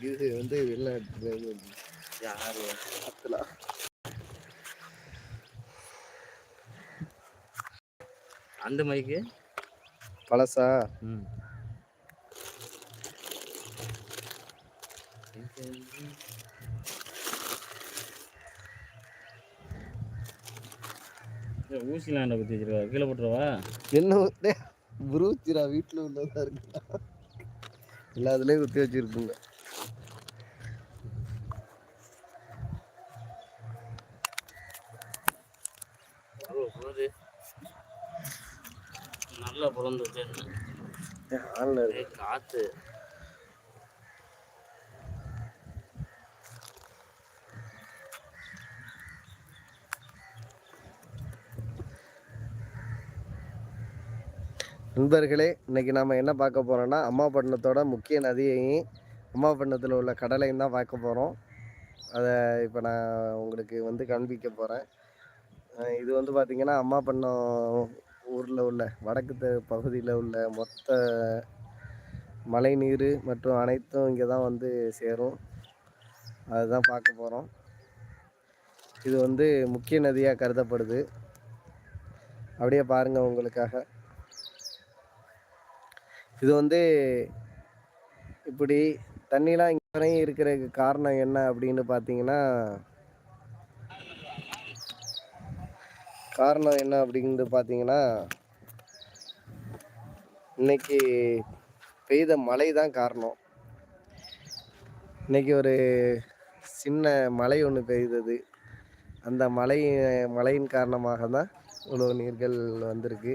இது வந்து வந்து யாரு? பத்துல அந்த மைக்கு பழசா? ம். ஊசிலாண்ட குத்தி வச்சிருக்கா? கீழே போட்டுருவா? என்ன புரூச்சிரா வீட்டில் உள்ளதா இருக்குடா எல்லாத்துலேயும் குத்தி வச்சிருக்குங்க நல்லா பிறந்து ஆன்ல நண்பர்களே இன்றைக்கி நாம் என்ன பார்க்க போகிறோன்னா அம்மாபட்டினத்தோட முக்கிய நதியையும் அம்மாப்பட்டினத்தில் உள்ள கடலையும் தான் பார்க்க போகிறோம் அதை இப்போ நான் உங்களுக்கு வந்து காண்பிக்க போகிறேன் இது வந்து பார்த்திங்கன்னா அம்மாபட்டினம் ஊரில் உள்ள வடக்கு தெ- பகுதியில் உள்ள மொத்த மழைநீர் மற்றும் அனைத்தும் இங்கே தான் வந்து சேரும். அதுதான் பார்க்க போகிறோம் இது வந்து முக்கிய நதியாக கருதப்படுது. அப்படியே பாருங்கள் உங்களுக்காக. இது வந்து இப்படி தண்ணிலாம் இங்கே வரையும் இருக்கிறதுக்கு காரணம் என்ன அப்படின்னு பார்த்தீங்கன்னா காரணம் என்ன அப்படின்னு பார்த்தீங்கன்னா இன்னைக்கு பெய்த மழை தான் காரணம். இன்னைக்கு ஒரு சின்ன மழை ஒன்று பெய்தது. அந்த மழை மழையின் காரணமாக தான் இவ்வளோ நீர்கள் வந்திருக்கு.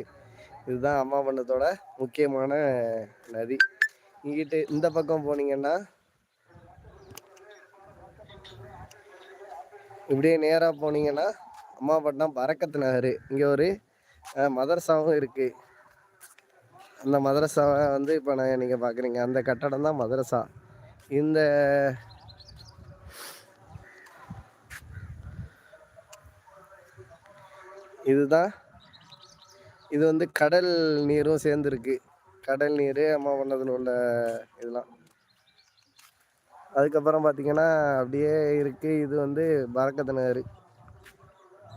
இதுதான் அம்மாபண்ணத்தோட முக்கியமான நதி. இங்கிட்டு இந்த பக்கம் போனீங்கன்னா இப்படியே நேராக போனீங்கன்னா அம்மாபட்டினம் பறக்கத்து நகர். இங்கே ஒரு மதரசாவும் இருக்குது அந்த மதரசாவை வந்து இப்போ நான் நீங்கள் பார்க்குறீங்க அந்த கட்டடம் தான் மதரசா. இந்த இதுதான் இது வந்து கடல் நீரும் சேர்ந்துருக்கு. கடல் நீர் அம்மா பண்ணதில் உள்ள இதெல்லாம். அதுக்கப்புறம் பார்த்திங்கன்னா அப்படியே இருக்குது இது வந்து பரக்கத்து நகர்.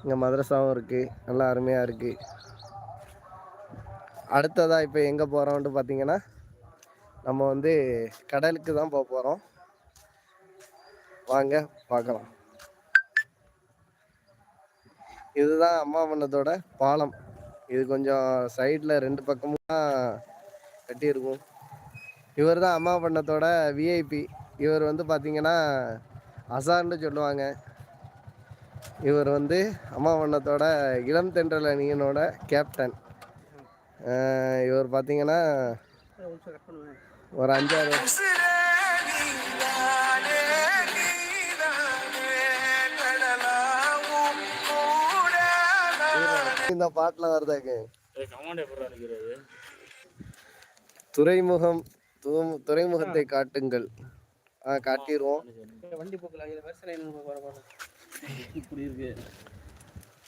இங்கே மதரசாவும் இருக்குது நல்லா அருமையாக இருக்குது அடுத்ததாக இப்போ எங்கே போகிறோம்ட்டு பார்த்திங்கன்னா நம்ம வந்து கடலுக்கு தான் போக போகிறோம் வாங்க பார்க்கலாம் இதுதான் அம்மா அம்மாவண்ணத்தோட பாலம். இது கொஞ்சம் சைடில் ரெண்டு பக்கமும் கட்டியிருக்கும். இவர் தான் அம்மா பண்ணத்தோட விஐபி இவர் வந்து பார்த்தீங்கன்னா அசார்னு சொல்லுவாங்க. இவர் வந்து அம்மா பண்ணத்தோட இளம் தென்றல் அணியினோட கேப்டன். இவர் பார்த்தீங்கன்னா ஒரு அஞ்சாறு இந்த பாட்டில் வருதாங்க துறைமுகம் துறைமுகத்தை காட்டுங்கள். ஆ காட்டிடுவோம் வண்டி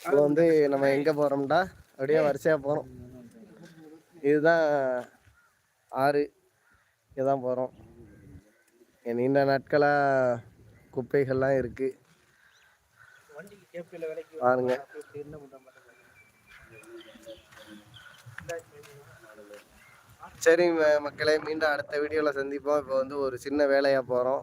இப்போ வந்து நம்ம எங்கே போகிறோம்டா அப்படியே வரிசையாக போகிறோம் இதுதான் ஆறு. இதுதான் போகிறோம் நீண்ட நாட்களாக குப்பைகள்லாம் இருக்குது பாருங்க. சரி மக்களை மக்களே மீண்டும் அடுத்த வீடியோவில் சந்திப்போம். இப்போ வந்து ஒரு சின்ன வேலையாக போகிறோம்